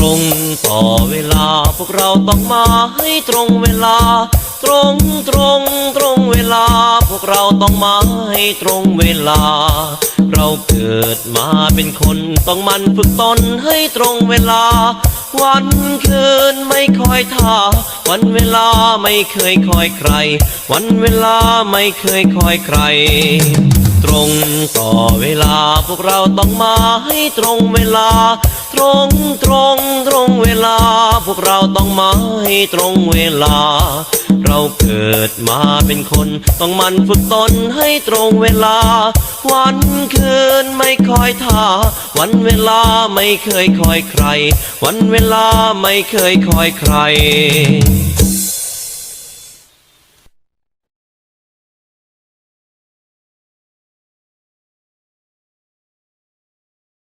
ต่อเวลาพวกเราต้องมาให้ตรงเวลา ตรงตรงตรงเวลา พวกเราต้องมาให้ตรงเวลา เราเกิดมาเป็นคนต้องมันฝึกตนให้ตรงเวลา วันคืนไม่คอยท่า วันเวลาไม่เคยคอยใคร วันเวลาไม่เคยคอยใครตรงต่อเวลาพวกเราต้องมาให้ตรงเวลา ตรงตรงตรงเวลา พวกเราต้องมาให้ตรงเวลา เราเกิดมาเป็นคน ต้องมันฝึกตนให้ตรงเวลา วันคืนไม่คอยท่า วันเวลาไม่เคยคอยใคร วันเวลาไม่เคยคอยใคร